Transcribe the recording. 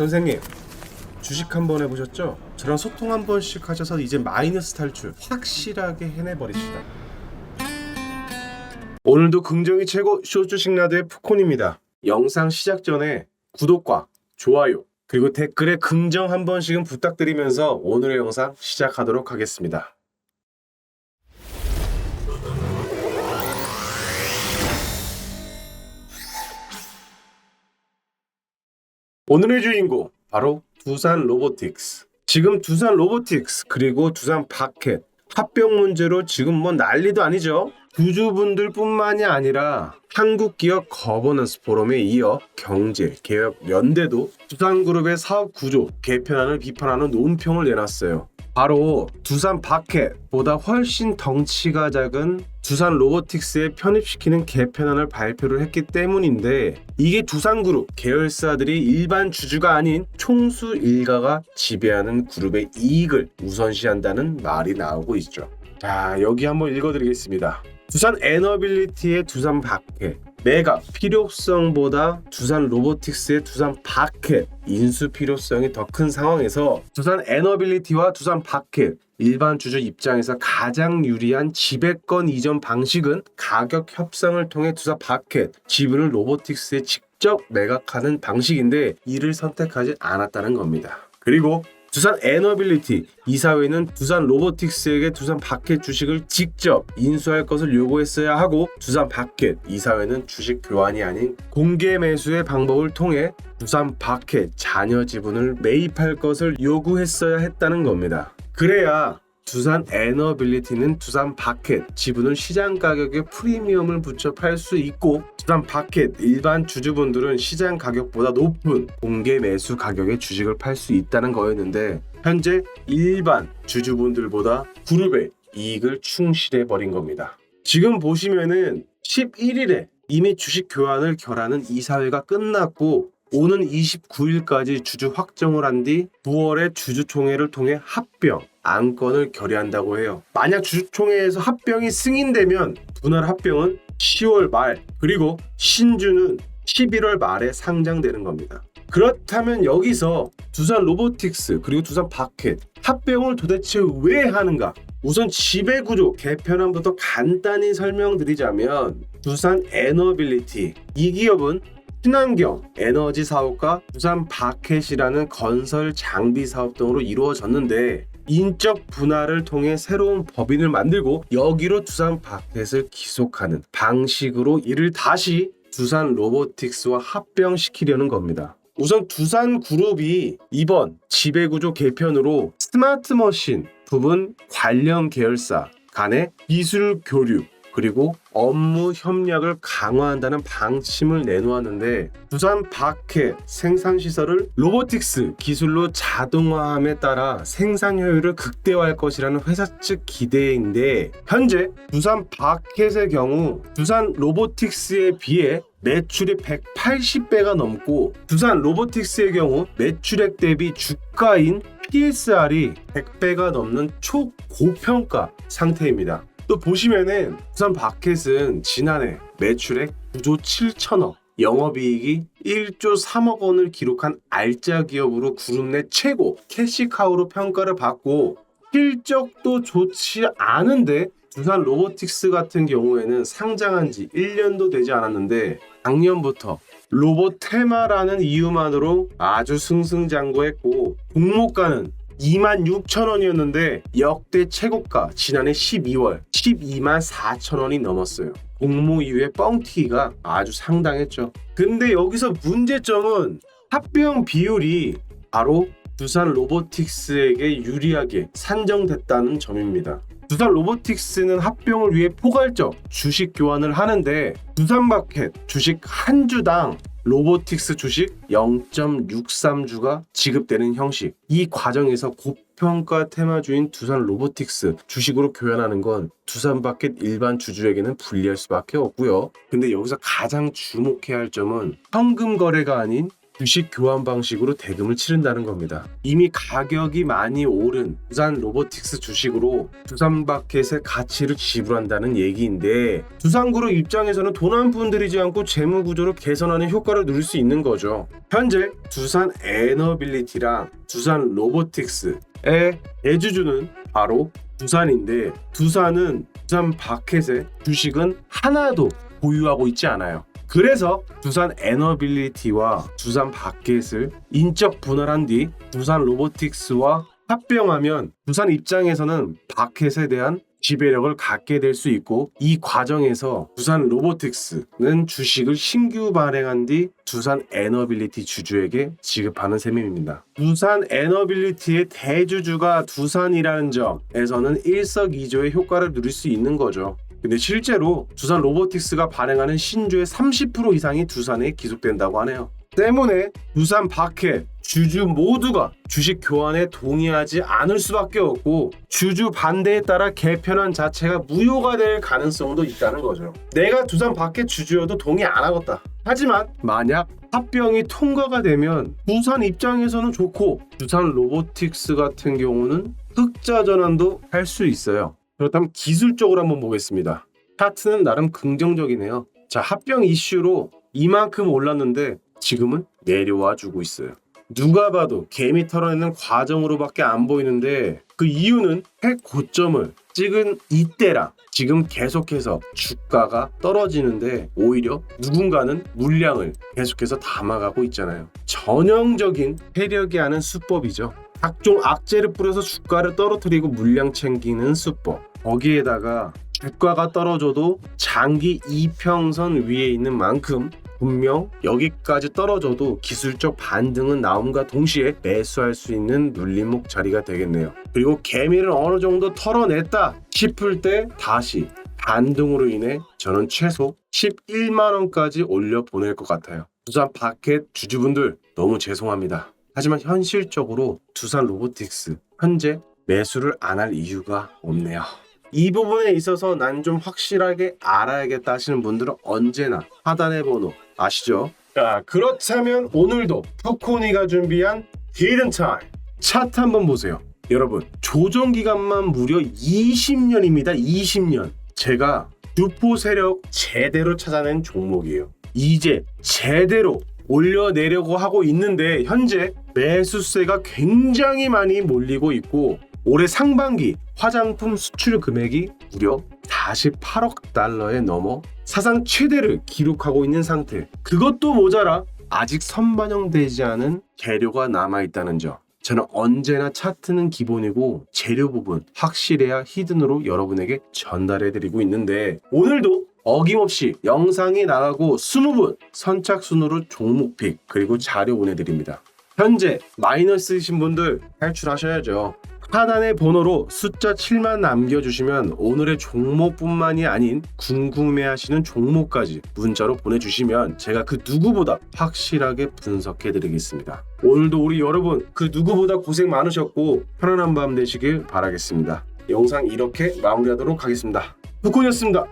선생님 주식 한 번 해보셨죠? 저랑 소통 한 번씩 하셔서 이제 마이너스 탈출 확실하게 해내버리시다. 오늘도 긍정이 최고 쇼주식 라드의 푸콘입니다. 영상 시작 전에 구독과 좋아요 그리고 댓글에 긍정 한 번씩은 부탁드리면서 오늘의 영상 시작하도록 하겠습니다 오늘의 주인공 바로 두산 로보틱스. 지금 두산 로보틱스 그리고 두산 바켓 합병 문제로 지금 뭐 난리도 아니죠. 주주분들뿐만이 아니라 한국 기업 거버넌스 포럼에 이어 경제 개혁 연대도 두산그룹의 사업 구조 개편안을 비판하는 논평을 내놨어요. 바로 두산 바켓보다 훨씬 덩치가 작은 두산 로보틱스에 편입시키는 개편안을 발표를 했기 때문인데 이게 두산그룹 계열사들이 일반 주주가 아닌 총수 일가가 지배하는 그룹의 이익을 우선시한다는 말이 나오고 있죠. 자 여기 한번 읽어드리겠습니다. 두산 에너빌리티의 두산 바켓 매각 필요성보다 두산 로보틱스의 두산 바켓 인수 필요성이 더 큰 상황에서 두산 에너빌리티와 두산 바켓 일반 주주 입장에서 가장 유리한 지배권 이전 방식은 가격 협상을 통해 두산 바켓 지분을 로보틱스에 직접 매각하는 방식인데 이를 선택하지 않았다는 겁니다. 그리고 두산 에너빌리티 이사회는 두산 로보틱스에게 두산 바켓 주식을 직접 인수할 것을 요구했어야 하고 두산 바켓 이사회는 주식 교환이 아닌 공개 매수의 방법을 통해 두산 바켓 자녀 지분을 매입할 것을 요구했어야 했다는 겁니다. 그래야 두산 에너빌리티는 두산 바켓 지분을 시장 가격에 프리미엄을 붙여 팔 수 있고 두산 바켓 일반 주주분들은 시장 가격보다 높은 공개 매수 가격에 주식을 팔 수 있다는 거였는데 현재 일반 주주분들보다 그룹의 이익을 충실해 버린 겁니다. 지금 보시면은 11일에 이미 주식 교환을 결하는 이사회가 끝났고 오는 29일까지 주주 확정을 한 뒤 9월에 주주총회를 통해 합병 안건을 결의한다고 해요. 만약 주주총회에서 합병이 승인되면 분할 합병은 10월 말 그리고 신주는 11월 말에 상장되는 겁니다. 그렇다면 여기서 두산 로보틱스 그리고 두산 바켓 합병을 도대체 왜 하는가? 우선 지배구조 개편안부터 간단히 설명드리자면 두산 에너빌리티 이 기업은 친환경 에너지 사업과 두산 바켓이라는 건설 장비 사업 등으로 이루어졌는데 인적 분할을 통해 새로운 법인을 만들고 여기로 두산 바켓을 기속하는 방식으로 이를 다시 두산 로보틱스와 합병시키려는 겁니다. 우선 두산 그룹이 이번 지배구조 개편으로 스마트 머신 부분 관련 계열사 간의 기술 교류 그리고 업무 협력을 강화한다는 방침을 내놓았는데 두산 바켓 생산 시설을 로보틱스 기술로 자동화함에 따라 생산 효율을 극대화할 것이라는 회사 측 기대인데 현재 두산 바켓의 경우 두산 로보틱스에 비해 매출이 180배가 넘고 두산 로보틱스의 경우 매출액 대비 주가인 PSR이 100배가 넘는 초고평가 상태입니다. 또 보시면은 두산 바켓은 지난해 매출액 9조 7천억 영업이익이 1조 3억 원을 기록한 알짜 기업으로 그룹 내 최고 캐시카우로 평가를 받고 실적도 좋지 않은데 두산 로보틱스 같은 경우에는 상장한 지 1년도 되지 않았는데 작년부터 로봇 테마라는 이유만으로 아주 승승장구했고 공모가는 2만 6천 원이었는데 역대 최고가 지난해 12월 12만 4천 원이 넘었어요. 공모 이후에 뻥튀기가 아주 상당했죠. 근데 여기서 문제점은 합병 비율이 바로 두산 로보틱스에게 유리하게 산정됐다는 점입니다. 두산 로보틱스는 합병을 위해 포괄적 주식 교환을 하는데 두산 마켓 주식 한 주당 로보틱스 주식 0.63주가 지급되는 형식. 이 과정에서 고평가 테마주인 두산 로보틱스 주식으로 교환하는 건 두산 바켓 일반 주주에게는 불리할 수밖에 없고요. 근데 여기서 가장 주목해야 할 점은 현금 거래가 아닌 주식 교환 방식으로 대금을 치른다는 겁니다. 이미 가격이 많이 오른 두산 로보틱스 주식으로 두산마켓의 가치를 지불한다는 얘기인데 두산그룹 입장에서는 돈 한 푼 들이지 않고 재무 구조를 개선하는 효과를 누릴 수 있는 거죠. 현재 두산 에너빌리티랑 두산 로보틱스의 대주주는 바로 두산인데 두산은 두산 바켓의 주식은 하나도 보유하고 있지 않아요. 그래서 두산 에너빌리티와 두산 바켓을 인적 분할한 뒤 두산 로보틱스와 합병하면 두산 입장에서는 바켓에 대한 지배력을 갖게 될 수 있고 이 과정에서 두산 로보틱스는 주식을 신규 발행한 뒤 두산 에너빌리티 주주에게 지급하는 셈입니다. 두산 에너빌리티의 대주주가 두산이라는 점에서는 일석이조의 효과를 누릴 수 있는 거죠. 근데 실제로 두산 로보틱스가 발행하는 신주의 30% 이상이 두산에 기속된다고 하네요. 때문에 두산 바켓 주주 모두가 주식 교환에 동의하지 않을 수밖에 없고 주주 반대에 따라 개편안 자체가 무효가 될 가능성도 있다는 거죠. 내가 두산 바켓 주주여도 동의 안 하겠다. 하지만 만약 합병이 통과가 되면 두산 입장에서는 좋고 두산 로보틱스 같은 경우는 흑자 전환도 할 수 있어요. 그렇다면 기술적으로 한번 보겠습니다. 차트는 나름 긍정적이네요. 자, 합병 이슈로 이만큼 올랐는데 지금은 내려와 주고 있어요. 누가 봐도 개미 털어내는 과정으로밖에 안 보이는데 그 이유는 최고점을 찍은 이때랑 지금 계속해서 주가가 떨어지는데 오히려 누군가는 물량을 계속해서 담아가고 있잖아요. 전형적인 세력이 하는 수법이죠. 각종 악재를 뿌려서 주가를 떨어뜨리고 물량 챙기는 수법. 거기에다가 주가가 떨어져도 장기 이평선 위에 있는 만큼 분명 여기까지 떨어져도 기술적 반등은 나옴과 동시에 매수할 수 있는 눌림목 자리가 되겠네요. 그리고 개미를 어느 정도 털어냈다 싶을 때 다시 반등으로 인해 저는 최소 11만 원까지 올려 보낼 것 같아요. 두산 바켓 주주분들 너무 죄송합니다. 하지만 현실적으로 두산 로보틱스 현재 매수를 안 할 이유가 없네요. 이 부분에 있어서 난 좀 확실하게 알아야겠다 하시는 분들은 언제나 하단의 번호 아시죠? 자, 그렇다면 오늘도 푸코니가 준비한 히든 타임 차트 한번 보세요. 여러분, 조정 기간만 무려 20년입니다. 20년. 제가 유포 세력 제대로 찾아낸 종목이에요. 이제 제대로 올려내려고 하고 있는데 현재 매수세가 굉장히 많이 몰리고 있고 올해 상반기 화장품 수출 금액이 무려 48억 달러에 넘어 사상 최대를 기록하고 있는 상태. 그것도 모자라 아직 선반영되지 않은 재료가 남아 있다는 점. 저는 언제나 차트는 기본이고 재료 부분 확실해야 히든으로 여러분에게 전달해 드리고 있는데 오늘도 어김없이 영상이 나가고 20분 선착순으로 종목픽 그리고 자료 보내드립니다. 현재 마이너스이신 분들 탈출하셔야죠. 하단의 번호로 숫자 7만 남겨주시면 오늘의 종목뿐만이 아닌 궁금해하시는 종목까지 문자로 보내주시면 제가 그 누구보다 확실하게 분석해드리겠습니다. 오늘도 우리 여러분 그 누구보다 고생 많으셨고 편안한 밤 되시길 바라겠습니다. 영상 이렇게 마무리하도록 하겠습니다. 북콘이었습니다.